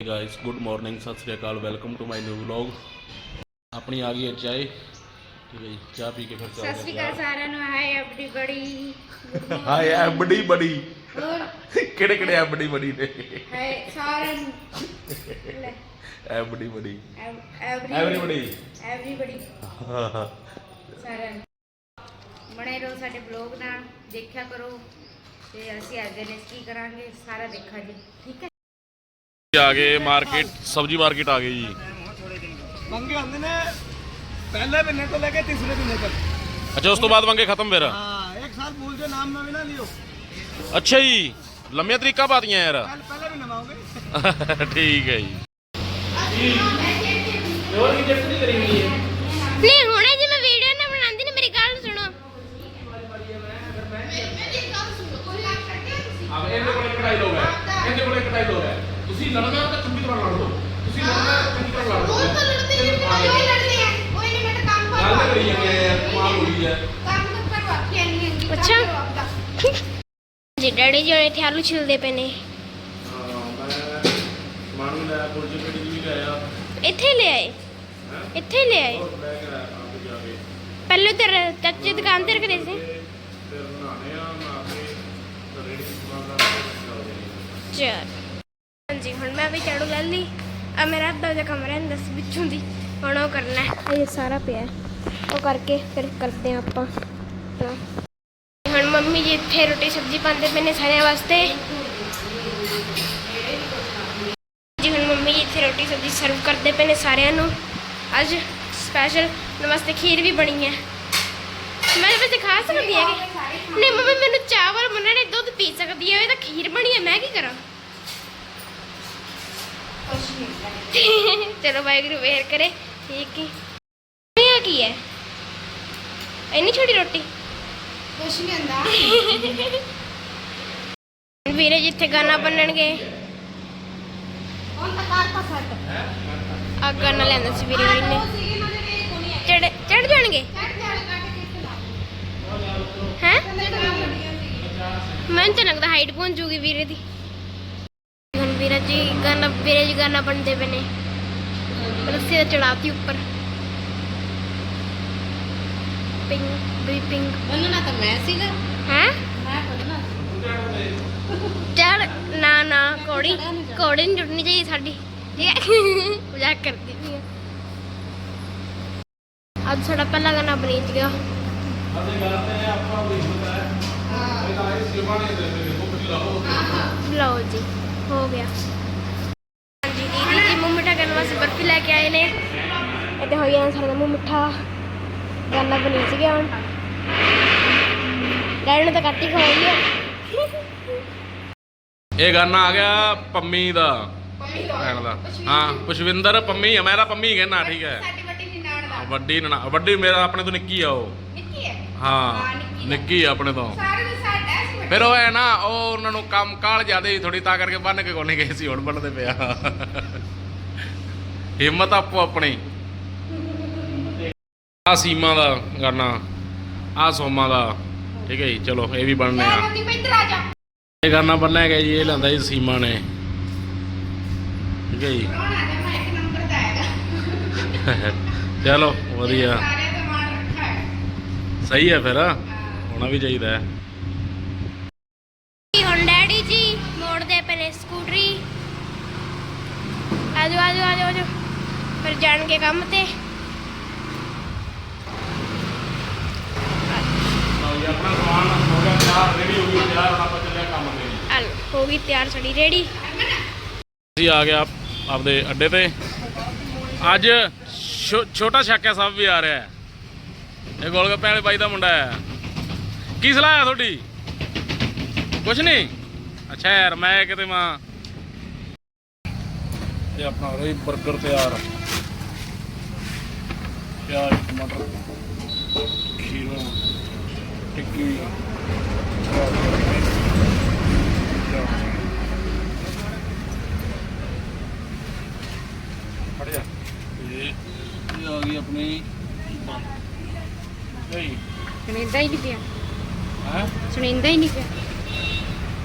Guys good morning Sat Sri Akal welcome to my new vlog ਆਪਣੀ ਆ ਗਈ ਹੈ ਚਾਹ ਠੀਕ ਹੈ ਜੀ ਚਾਹ ਪੀ ਕੇ ਫਿਰ ਸਤਿ ਸ਼੍ਰੀ ਅਕਾਲ ਸਾਰਿਆਂ ਨੂੰ ਹਾਏ ਆਪਣੀ ਬੜੀ ਹਾਏ ਐ ਬੜੀ। ਹੋਰ? ਕਿਹੜੇ ਕਿਹੜੇ ਐ ਬੜੀ ਨੇ? ਹਾਏ ਸਾਰਿਆਂ ਨੂੰ। ਲੈ, ਐ ਬੜੀ। ਐਵਰੀ ਐਵਰੀਬਡੀ ਸਾਰਿਆਂ ਨੂੰ। ਬਣੇ ਰਹੋ ਸਾਡੇ ਬਲੌਗ ਨਾਲ ਦੇਖਿਆ ਕਰੋ। ਤੇ ਅਸੀਂ ਅੱਜ ਦੇ ਨੇ ਕੀ ਕਰਾਂਗੇ ਸਾਰਾ ਦੇਖਾ ਜੀ ਠੀਕ ਹੈ? ਆ ਗਏ ਮਾਰਕੀਟ ਸਬਜ਼ੀ ਮਾਰਕੀਟ ਆ ਗਈ ਜੀ। ਮੰਗੇ ਹੁੰਦੇ ਨੇ ਪਹਿਲੇ ਮਹੀਨੇ ਤੋਂ ਲੈ ਕੇ ਤੀਸਰੇ ਮਹੀਨੇ ਤੱਕ। ਅੱਛਾ ਉਸ ਤੋਂ ਬਾਅਦ ਮੰਗੇ ਖਤਮ ਫਿਰ? ਹਾਂ ਇੱਕ ਸਾਲ ਬੋਲ ਜੋ ਨਾਮ ਨਾ ਵੀ ਨਾ ਲਿਓ। ਅੱਛਾ ਜੀ ਲੰਮੇ ਤਰੀਕਾ ਪਾਤੀਆਂ ਯਾਰ। ਠੀਕ ਹੈ ਜੀ। ਨਹੀਂ ਹੁਣੇ ਜੀ ਮੈਂ ਵੀਡੀਓ ਨਾ ਬਣਾਉਂਦੀ ਨੇ ਮੇਰੀ ਗੱਲ ਸੁਣੋ। ਅਬ ਇਹ ਤੁਸੀਂ ਲੜਨਾ ਤਾਂ ਚੰਗੀ ਤਰ੍ਹਾਂ ਲੜ ਲਓ। ਤੁਸੀਂ ਲੜਨਾ ਤਾਂ ਚੰਗੀ ਤਰ੍ਹਾਂ ਲੜ ਲਓ। ਗੱਲ ਤਾਂ ਕਰੀ ਜਾਂਦੇ ਆ ਯਾਰ ਕਮਾਲ ਹੋ ਗਈ ਹੈ ਅੱਛਾ। ਜੀ ਡੈਡੀ ਜੀ ਇੱਥੇ ਆਲੂ ਛਿਲਦੇ ਪਏ ਨੇ। ਹਾਂ ਮੈਂ ਮਾਨੂ ਲੈ ਪੁਰਜੇ ਪੇੜੀ ਵੀ ਗਿਆ ਇੱਥੇ ਲੈ ਆਏ? ਇੱਥੇ ਲੈ ਆਏ? ਕੇ ਕੰਮ ਤੇ ਕੇ। ਪਹਿਲੇ ਤੇ ਚਾਚੇ ਦੁਕਾਨ ਤੇ ਰੱਖਦੇ ਸੀ। ਤੇ ਫਿਰ ਨਹਾਣੇ ਆ ਨਹਾ ਕੇ ਤੇ ਰੇੜੀ ਦੀ ਦੁਕਾਨ ਦਾ ਚੱਲਦੇ ਨੇ। ਚਲ। ਹਾਂਜੀ ਹੁਣ ਮੈਂ ਵੀ ਝਾੜੂ ਲੈ ਲਈ ਆ ਮੇਰਾ ਅੱਧਾ ਜਿਹਾ ਕਮਰਾ ਹੈ ਦਸ ਵਿੱਚੋਂ ਦੀ। ਹੁਣ ਉਹ ਕਰਨਾ ਹੈ। ਇਹ ਸਾਰਾ ਪਿਆ। ਉਹ ਕਰਕੇ ਫਿਰ ਕਰਦੇ ਹਾਂ ਆਪਾਂ। ਹੁਣ ਮੰਮੀ ਜੀ ਇੱਥੇ ਰੋਟੀ ਸਬਜ਼ੀ ਪਾਉਂਦੇ ਪਏ ਨੇ ਸਾਰਿਆਂ ਵਾਸਤੇ। ਜੀ ਹੁਣ ਮੰਮੀ ਜੀ ਇੱਥੇ ਰੋਟੀ ਸਬਜ਼ੀ ਸਰਵ ਕਰਦੇ ਪਏ ਨੇ ਸਾਰਿਆਂ ਨੂੰ। ਅੱਜ ਸਪੈਸ਼ਲ ਨਮਸਤੇ ਖੀਰ ਵੀ ਬਣੀ ਹੈ। ਮੈਂ ਵੈਸੇ ਖਾ ਸਕਦੀ ਹੈ ਕਿ ਨਹੀਂ ਮੰਮੀ ਮੈਨੂੰ ਚਾਵਲ ਮੰਨਣੇ ਦੁੱਧ ਪੀ ਸਕਦੀ ਹੈ ਇਹ ਤਾਂ ਖੀਰ ਬਣੀ ਹੈ ਮੈਂ ਕੀ ਕਰਾਂ? ਚਲੋ ਵਾਹਿਗੁਰੂ ਵੇਰ ਕਰੇ। ਠੀਕ ਹੀ। ਇਹ ਕੀ ਹੈ? ਇੰਨੀ ਛੋਟੀ ਰੋਟੀ? ਕੁਛ ਨਹੀਂ ਹੁੰਦਾ। ਵੀਰੇ ਜਿੱਥੇ ਗਾਣਾ ਬੰਨਣਗੇ। ਹੁਣ ਤਾਂ ਕਾਰ ਤਾਂ ਸੱਟ। ਆ ਗਾਣਾ ਲੈਂਦਾ ਸੀ ਵੀਰੇ ਵੀਰੇ। ਨੇ ਚੜ ਚੜ ਜਾਣਗੇ? ਹੈ? ਮੈਨੂੰ ਤਾਂ ਲੱਗਦਾ ਹਾਈਟ ਪਹੁੰਚ ਜੂਗੀ ਵੀਰੇ ਦੀ। ਹੁਣ ਵੀਰੇ ਜੀ ਗਾਣਾ ਵੀਰੇ ਜੀ ਗਾਣਾ ਬਣਦੇ ਪਏ ਨੇ। ਰੱਸੀ ਦਾ ਚੜਾਤੀ ਉੱਪਰ। ਪਿੰਗ ਵੀ ਪਿੰਗ। ਬੰਨਣਾ ਤਾਂ ਮੈਂ ਸੀਗਾ। ਹੈ? ਮੈਂ ਬੰਨਣਾ ਚੜ ਨਾ ਨਾ ਕੋੜੀ। ਕੋੜੀ ਨਹੀਂ ਜੁੜਨੀ ਚਾਹੀਦੀ ਸਾਡੀ। ਠੀਕ ਹੈ? ਮਜ਼ਾਕ ਕਰਦੀ ਪਈ ਹਾਂ ਅੱਜ ਸਾਡਾ ਪਹਿਲਾ ਗਾਣਾ ਬਣੀ ਗਿਆ ਅਸੀਂ ਗੱਲ ਤੇ ਆਪਾਂ ਵੀ ਹੁੰਦਾ ਹੈ। ਇਹ ਤਾਂ ਇਸ ਜਮਾਨੇ ਦੇ ਉਹ ਲਾਓ। ਲਓ ਜੀ। ਹੋ ਗਿਆ। ਹਾਂਜੀ ਦੀਦੀ ਜੀ ਮੂੰਹ ਮਿੱਠਾ ਕਰਨ ਵਾਸਤੇ ਬਰਫੀ ਲੈ ਕੇ ਆਏ ਨੇ। ਇੱਥੇ ਹੋਈ ਆ ਸਾਡਾ ਮੂੰਹ ਮਿੱਠਾ। ਗਾਣਾ ਬਣੀ ਸੀ ਗਿਆ ਹੁਣ। ਡੈਡੀ ਨੇ ਤਾਂ ਕੱਟ ਹੀ ਖਵਾਈ ਲਿਆ ਇਹ ਗਾਣਾ ਆ ਗਿਆ ਪੰਮੀ ਦਾ। ਭੈਣ ਦਾ। ਹਾਂ ਪੁਸ਼ਵਿੰਦਰ ਪੰਮੀ ਆ ਮੇਰਾ ਪੰਮੀ ਕਹਿਣਾ ਠੀਕ ਹੈ। ਸਾਡੀ ਵੱਡੀ ਨਿਨਾਣ ਦਾ। ਵੱਡੀ ਨਾ ਵੱਡੀ ਮੇਰਾ ਆਪਣੇ ਤੋਂ ਨਿੱਕੀ ਆ ਉਹ। ਨਿੱਕੀ ਹੈ? ਹਾਂ ਨਿੱਕੀ ਆ ਆਪਣੇ ਤੋਂ। ਸਾਰੇ ਫਿਰ ਉਹ ਹੈ ਨਾ ਉਹ ਉਹਨਾਂ ਨੂੰ ਕੰਮ ਕਾਲ ਜਿਆਦੇ ਥੋੜੀ ਤਾਂ ਕਰਕੇ ਬੰਨ ਕੇ ਕੋਨੇ ਗਏ ਸੀ ਹੁਣ ਬੰਨਦੇ ਪਿਆ ਹਿੰਮਤ ਆਪੋ ਆਪਣੀ। ਆ ਸੀਮਾ ਦਾ ਗਾਣਾ ਆ ਸੋਮਾ ਦਾ। ਠੀਕ ਹੈ ਜੀ ਚਲੋ ਇਹ ਵੀ ਬਣਨੇ ਆ। ਇਹ ਗਾਣਾ ਬੰਨਿਆ ਗਿਆ ਜੀ ਇਹ ਲੈਂਦਾ ਜੀ ਸੀਮਾ ਨੇ। ਠੀਕ ਹੈ ਜੀ। ਚਲੋ ਵਧੀਆ। ਹੈ ਸਹੀ ਹੈ ਫਿਰ। ਹੋਣਾ ਵੀ ਚਾਹੀਦਾ ਹੈ। ਆਜੋ ਆਜੋ ਆਜੋ ਆਜੋ। ਫਿਰ ਜਾਣਗੇ ਕੰਮ ਤੇ। ਆਪਣਾ ਸਮਾਨ ਹੋ ਗਿਆ ਤਿਆਰ ਰੈਡੀ ਹੋ ਗਈ ਤਿਆਰ ਹੁਣ ਆਪਾਂ ਚੱਲਿਆ ਕੰਮ ਤੇ। ਜੀ ਹਲ ਹੋ ਗਈ ਤਿਆਰ ਸਾਡੀ ਰੈਡੀ ਅਸੀਂ ਆ ਗਿਆ ਆਪਦੇ ਅੱਡੇ ਤੇ। ਅੱਜ ਛੋਟਾ ਸ਼ਾਕਿਆ ਸਾਹਿਬ ਵੀ ਆ ਰਿਹਾ ਹੈ। ਇਹ ਗੋਲਗੱਪੇ ਵਾਲੇ ਬਾਈ ਦਾ ਮੁੰਡਾ ਹੈ। ਕੀ ਸਲਾਹ ਹੈ ਤੁਹਾਡੀ? ਕੁਛ ਨਹੀਂ? ਅੱਛਾ ਯਾਰ ਮੈਂ ਕਿਤੇ ਮਾਂ ਤੇ ਆਪਣਾ ਰਿਹਾ 버ਗਰ ਤਿਆਰ। ਪਿਆਜ਼ ਟਮਾਟਰ ਖੀਰਾ ਟਿੱਕੀ ਫੜ ਜਾ ਇਹ ਇਹ ਆ ਗਈ ਆਪਣੀ ਬੰਦ। ਨਹੀਂ। ਸੁਣੀਂਦਾ ਹੀ ਨਹੀਂ ਪਿਆ। ਹੈ? ਸੁਣੀਂਦਾ ਹੀ ਨਹੀਂ ਪਿਆ।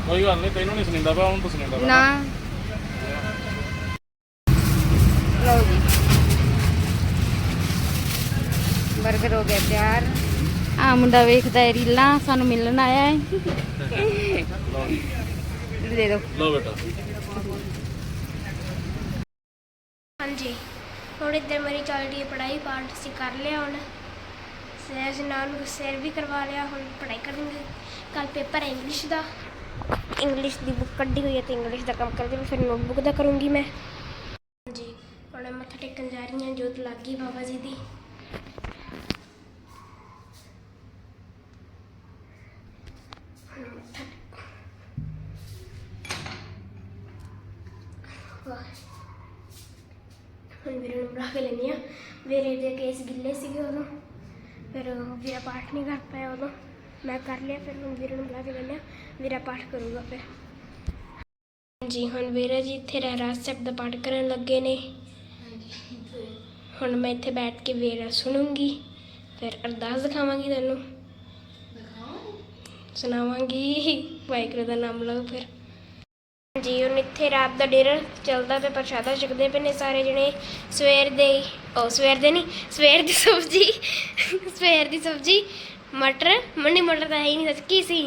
ਕੋਈ ਗੱਲ ਨਹੀਂ ਤੈਨੂੰ ਨਹੀਂ ਸੁਣੀਂਦਾ ਪਿਆ ਹੁਣ ਤੂੰ ਸੁਣੀਂਦਾ ਪਿਆ। ਨਾ। ਲਓ ਹੋ ਗਿਆ ਤਿਆਰ। ਆ ਮੁੰਡਾ ਵੇਖਦਾ ਹੈ ਰੀਲਾਂ ਸਾਨੂੰ ਮਿਲਣ ਆਇਆ ਹੈ। ਦੇ ਦਿਓ ਲਓ ਬੇਟਾ। ਹਾਂਜੀ ਹੁਣ ਇੱਧਰ ਮੇਰੀ ਚੱਲ ਰਹੀ ਹੈ ਪੜ੍ਹਾਈ ਪਾਠ ਅਸੀਂ ਕਰ ਲਿਆ ਹੁਣ। ਸਹਿਜ ਨਾਲ ਨੂੰ ਸੇਰ ਵੀ ਕਰਵਾ ਲਿਆ ਹੁਣ ਪੜ੍ਹਾਈ ਕਰਾਂਗੇ ਕੱਲ ਪੇਪਰ ਹੈ ਇੰਗਲਿਸ਼ ਦਾ। ਇੰਗਲਿਸ਼ ਦੀ ਬੁੱਕ ਕੱਢੀ ਹੋਈ ਹੈ ਤੇ ਇੰਗਲਿਸ਼ ਦਾ ਕੰਮ ਕਰਦੇ ਫਿਰ ਨੋਟਬੁੱਕ ਦਾ ਕਰੂੰਗੀ ਮੈਂ। ਮੱਥਾ ਟੇਕਣ ਜਾ ਰਹੀ ਹਾਂ, ਜੋਤ ਲੱਗ ਗਈ ਬਾਬਾ ਜੀ ਦੀ। ਹੁਣ ਵੀਰੇ ਨੂੰ ਬੁਲਾ ਕੇ ਲੈਂਦੀ ਹਾਂ। ਵੀਰੇ ਦੇ ਕੇਸ ਗਿੱਲੇ ਸੀਗੇ ਉਦੋਂ, ਫਿਰ ਵੀਰਾ ਪਾਠ ਨਹੀਂ ਕਰ ਪਾਇਆ ਉਦੋਂ। ਮੈਂ ਕਰ ਲਿਆ, ਫਿਰ ਹੁਣ ਵੀਰੇ ਨੂੰ ਬੁਲਾ ਕੇ ਲੈਂਦੇ ਹਾਂ। ਵੀਰਾ ਪਾਠ ਕਰੂਗਾ ਫਿਰ। ਜੀ, ਹੁਣ ਵੀਰਾ ਜੀ ਇੱਥੇ ਰਹਿਰਾਸ ਸਾਹਿਬ ਦਾ ਪਾਠ ਕਰਨ ਲੱਗੇ ਨੇ। ਹੁਣ ਮੈਂ ਇੱਥੇ ਬੈਠ ਕੇ ਵੀਰਾ ਸੁਣੂੰਗੀ। ਫਿਰ ਅਰਦਾਸ ਦਿਖਾਵਾਂਗੀ ਤੁਹਾਨੂੰ ਸੁਣਾਵਾਂਗੀ। ਵਾਹਿਗੁਰੂ ਦਾ ਨਾਮ ਲਓ ਫਿਰ। ਜੀ ਹੁਣ ਇੱਥੇ ਰਾਤ ਦਾ ਡਿਨਰ ਚੱਲਦਾ ਪਿਆ ਪ੍ਰਸ਼ਾਦਾ ਛਕਦੇ ਪਏ ਨੇ ਸਾਰੇ ਜਣੇ। ਸਵੇਰ ਦੇ ਉਹ ਸਵੇਰ ਦੇ ਨਹੀਂ ਸਵੇਰ ਦੀ ਸਬਜ਼ੀ ਸਵੇਰ ਦੀ ਸਬਜ਼ੀ ਮਟਰ। ਮੰਨੀ ਮਟਰ ਤਾਂ ਹੈ ਹੀ ਨਹੀਂ ਸੱਚ ਕੀ ਸੀ?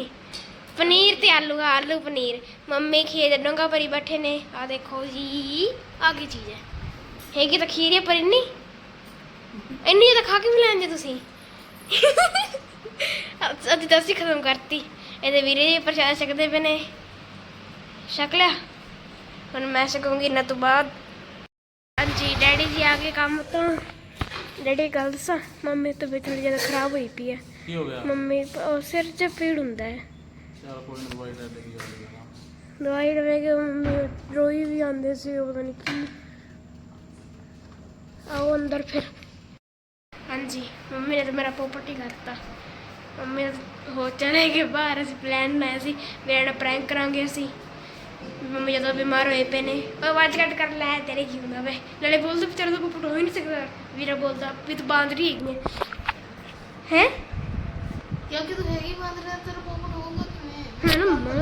ਪਨੀਰ ਤੇ ਆਲੂ ਆਲੂ ਪਨੀਰ। ਮੰਮੀ ਖੇਤ ਡੋਂਗਾ ਭਰੀ ਬੈਠੇ ਨੇ। ਆ ਦੇਖੋ ਜੀ ਆ ਕੀ ਚੀਜ਼ ਹੈ। ਹੈਗੀ ਤਾਂ ਖੀਰ ਹੈ ਪਰ ਇੰਨੀ ਇੰਨੀ ਤਾਂ ਖਾ ਕੇ ਵੀ ਲੈਂਦੇ ਤੁਸੀਂ? ਅੱਜ- ਤਾਂ ਅਸੀਂ ਖਤਮ ਕਰਤੀ। ਇਹਦੇ ਵੀਰੇ ਜੀ ਪ੍ਰਸ਼ਾਦ ਛਕਦੇ ਪਏ ਨੇ। ਛਕ ਲਿਆ। ਹੁਣ ਮੈਂ ਛਕੂੰਗੀ ਇਹਨਾਂ ਤੋਂ ਬਾਅਦ। ਹਾਂਜੀ ਡੈਡੀ ਜੀ ਆ ਕੇ ਕੰਮ ਤੋਂ। ਡੈਡੀ ਗੱਲ ਦੱਸਾਂ? ਮੰਮੀ ਤੋਂ ਥੋੜੀ ਜ਼ਿਆਦਾ ਖਰਾਬ ਹੋਈ ਪਈ ਹੈ। ਕੀ ਹੋ ਗਿਆ? ਮੰਮੀ ਉਹ ਸਿਰ 'ਚ ਪੀੜ ਹੁੰਦਾ ਹੈ। ਚਲ ਕੋਈ ਨਾ ਦਵਾਈ ਲੈ ਦੇ ਕੀ ਦਵਾਈ ਮੰਮੀ ਰੋਈ ਵੀ ਆਉਂਦੇ ਸੀ ਉਹ ਪਤਾ ਨਹੀਂ ਕੀ। ਆਓ ਅੰਦਰ ਫਿਰ। ਮੰਮੀ ਨੇ ਤਾਂ ਮੇਰਾ ਪੋਪਟ ਹੀ ਕਰਤਾ। ਮੰਮੀ ਹੋ ਚਲੇ ਗਏ ਬਾਹਰ ਅਸੀਂ ਪਲਾਨ ਬਣਾਇਆ ਸੀ ਮੇਰੇ ਪ੍ਰੈਂਕ ਕਰਾਂਗੇ ਅਸੀਂ। ਮੰਮੀ ਜਦੋਂ ਬਿਮਾਰ ਹੋਏ ਪਏ ਨੇ ਉਹ ਆਵਾਜ਼ ਕੱਟ ਕਰ ਲੈ ਤੇਰੇ ਕੀ ਹੁੰਦਾ ਵੇ। ਨਾਲੇ ਬੋਲਦੇ ਵਿਚਾਰੇ ਤੋਂ ਪੋਪਟ ਹੋ ਹੀ ਨਹੀਂ ਸਕਦਾ। ਵੀਰਾ ਬੋਲਦਾ ਵੀ ਤੂੰ ਬਾਂਦਰੀ ਹੈਗੀ ਹੈ ਹੈ? ਕਿਉਂਕਿ ਤੂੰ ਹੈਗੀ ਬੰਦ ਰਿਹਾ ਤੇਰਾ ਪੋਪਟ ਹੋਊਗਾ ਕਿਵੇਂ? ਹੈ ਨਾ ਮੰਮਾ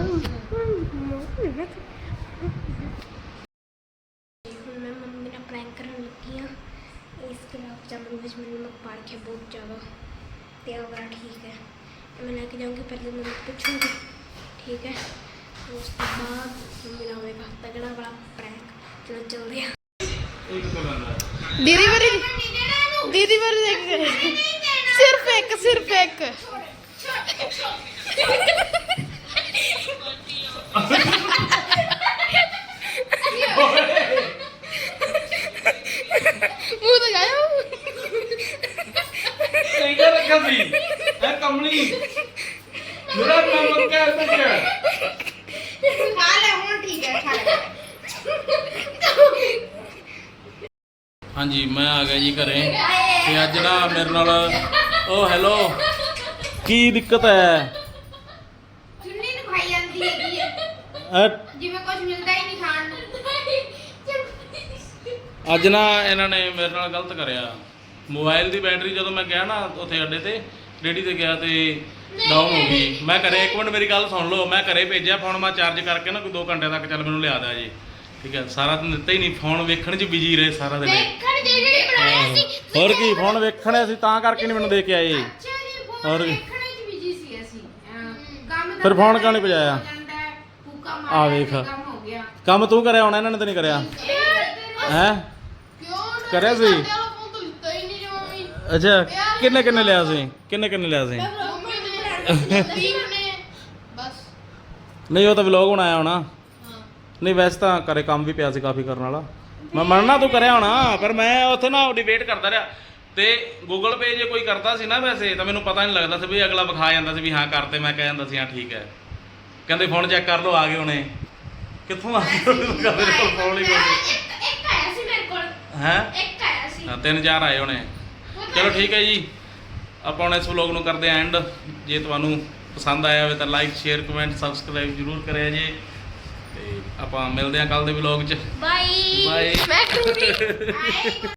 ਹੁਣ ਮੈਂ ਮੰਮੀ ਨਾਲ ਪ੍ਰੈਂਕ ਕਰਨ ਲੱਗੀ ਹਾਂ ਇਸ ਗੁਲਾਬ ਜਾਮੁਨ ਵਿੱਚ ਮੈਨੂੰ ਨਮਕ ਪਾ ਰੱਖਿਆ ਬਹੁਤ ਜ਼ਿਆਦਾ ਠੀਕ ਹੈ। ਠੀਕ ਹੈ। ਉਸ ਤੋਂ ਬਾਅਦ ਚਲੋ ਚੱਲਦੇ ਹਾਂ ਦੀਦੀ ਵਾਰੀ ਦੀਦੀ ਵਾਰੀ ਦੇਖ ਸਿਰਫ ਇੱਕ ਸਿਰਫ ਇੱਕ ਮੂੰਹ ਤਾਂ ਜਾਇਆ ਕਹਿੰਦਾ ਰੱਖਿਆ ਸੀ ਇਹ ਕਮਲੀ ਮੇਰਾ ਨਾਮ ਕਿਆ ਹੈ ਖਾ ਲੈ ਹੁਣ ਠੀਕ ਹੈ ਖਾ ਲੈ ਹਾਂਜੀ ਮੈਂ ਆ ਗਿਆ ਜੀ ਘਰੇ। ਤੇ ਅੱਜ ਨਾ ਮੇਰੇ ਨਾਲ ਉਹ ਹੈਲੋ ਕੀ ਦਿੱਕਤ ਹੈ? ਚੁੰਨੀ ਨੂੰ ਖਾਈ ਜਾਂਦੀ ਹੈਗੀ ਹੈ ਜਿਵੇਂ ਕੁਝ ਮਿਲਦਾ ਹੀ ਨਹੀਂ ਖਾਣ ਨੂੰ। ਅੱਜ ਨਾ ਇਹਨਾਂ ਨੇ ਮੇਰੇ ਨਾਲ ਗਲਤ ਕਰਿਆ। ਮੋਬਾਈਲ ਦੀ ਬੈਟਰੀ ਜਦੋਂ ਮੈਂ ਗਿਆ ਨਾ ਉੱਥੇ ਅੱਡੇ ਤੇ ਰੇੜੀ ਤੇ ਗਿਆ ਤੇ ਡਾਊਨ ਹੋ ਗਈ। ਮੈਂ ਘਰੇ ਇੱਕ ਮਿੰਟ ਮੇਰੀ ਗੱਲ ਸੁਣ ਲਓ। ਮੈਂ ਘਰੇ ਭੇਜਿਆ ਫੋਨ ਮੈਂ ਚਾਰਜ ਕਰਕੇ ਨਾ ਕੋਈ 2 ਘੰਟੇ ਤੱਕ ਚੱਲ ਮੈਨੂੰ ਲਿਆ ਦਿਆ ਜੀ। ਠੀਕ ਹੈ ਸਾਰਾ ਦਿਨ ਦਿੱਤਾ ਹੀ ਨਹੀਂ ਫੋਨ ਵੇਖਣ 'ਚ ਬਿਜ਼ੀ ਰਹੇ ਸਾਰਾ ਦਿਨ। ਦੇਖਣ ਦੇ ਜਿਹੜੇ ਬਣਾਇਆ ਸੀ ਹੋਰ ਕੀ ਫੋਨ ਵੇਖਣੇ ਸੀ ਤਾਂ ਕਰਕੇ ਨਹੀਂ ਮੈਨੂੰ ਦੇ ਕੇ ਆਏ। ਅੱਛਾ ਜੀ ਹੋਰ ਫੋਨ ਕੀ? ਦੇਖਣੇ ਚ ਬਿਜ਼ੀ ਸੀ ਅਸੀਂ। ਅਹ, ਕੰਮ ਤਾਂ ਫਿਰ ਫੋਨ ਕਿਉਂ? ਹੋ ਜਾਂਦਾ ਹੈ, ਫੂਕਾ ਆ ਵੇਖ। ਤੇ ਕੰਮ ਹੋ ਗਿਆ। ਕੰਮ ਤੂੰ ਕਰਿਆ ਹੋਣਾ ਇਹਨਾਂ ਨੇ ਤਾਂ ਨਹੀਂ ਕਰਿਆ। ਹੈ? ਕਿਉਂ ਕਰਿਆ ਸੀ? ਸਾਡੇ ਵਾਲਾ ਫੋਨ ਤਾਂ ਲਿੱਤਾ ਹੀ ਨਹੀਂ ਜੀ ਮੰਮੀ ਅੱਛਾ ਕਿੰਨੇ ਕਿੰਨੇ ਲਿਆ ਸੀ? ਕਿੰਨੇ ਕਿੰਨੇ ਲਿਆ ਸੀ? ਮੰਮੀ ਨੇ ਵੀਰ ਨੇ। ਬਸ। ਨਹੀਂ ਉਹ ਤਾਂ ਵਲੌਗ ਹੁਣ ਆਇਆ ਹੋਣਾ। ਨਹੀਂ ਵੈਸੇ ਤਾਂ ਘਰੇ ਕੰਮ ਵੀ ਪਿਆ ਸੀ ਕਾਫੀ ਕਰਨ ਵਾਲਾ। ਮੈਂ ਮੰਨਣਾ ਤੂੰ ਕਰਿਆ ਹੋਣਾ ਪਰ ਮੈਂ ਉੱਥੇ ਨਾ ਡਿਬੇਟ ਕਰਦਾ ਰਿਹਾ। ਤੇ ਗੂਗਲ ਪੇ ਜੇ ਕੋਈ ਕਰਦਾ ਸੀ ਨਾ ਵੈਸੇ ਤਾਂ ਮੈਨੂੰ ਪਤਾ ਨਹੀਂ ਲੱਗਦਾ ਸੀ ਵੀ ਅਗਲਾ ਵਿਖਾ ਜਾਂਦਾ ਸੀ ਵੀ ਹਾਂ ਕਰਤੇ ਮੈਂ ਕਹਿ ਜਾਂਦਾ ਸੀ ਹਾਂ ਠੀਕ ਹੈ। ਕਹਿੰਦੇ ਫੋਨ ਚੈੱਕ ਕਰ ਲਓ ਆ ਗਏ ਹੁਣੇ। ਕਿੱਥੋਂ ਆ ਗਏ ਮੇਰੇ ਕੋਲ ਫੋਨ ਹੀ ਕੋਈ। ਇੱਕ ਆਇਆ ਸੀ ਮੇਰੇ ਕੋਲ। ਹੈ? ਇੱਕ ਆਇਆ ਸੀ। ਹਾਂ ਤਿੰਨ ਚਾਰ ਆਏ ਹੋਣੇ। ਚਲੋ ਠੀਕ ਹੈ ਜੀ। ਆਪਾਂ ਹੁਣ ਇਸ ਵਲੌਗ ਨੂੰ ਕਰਦੇ ਐਂਡ ਜੇ ਤੁਹਾਨੂੰ ਪਸੰਦ ਆਇਆ ਹੋਵੇ ਤਾਂ ਲਾਈਕ ਸ਼ੇਅਰ ਕਮੈਂਟ ਸਬਸਕ੍ਰਾਈਬ ਜ਼ਰੂਰ ਕਰਿਆ ਜੇ। ਤੇ ਆਪਾਂ ਮਿਲਦੇ ਆਂ ਕੱਲ ਦੇ ਵਲੌਗ 'ਚ। ਬਾਈ Bye. ਮੈਂ ਕਰੂੰਗੀ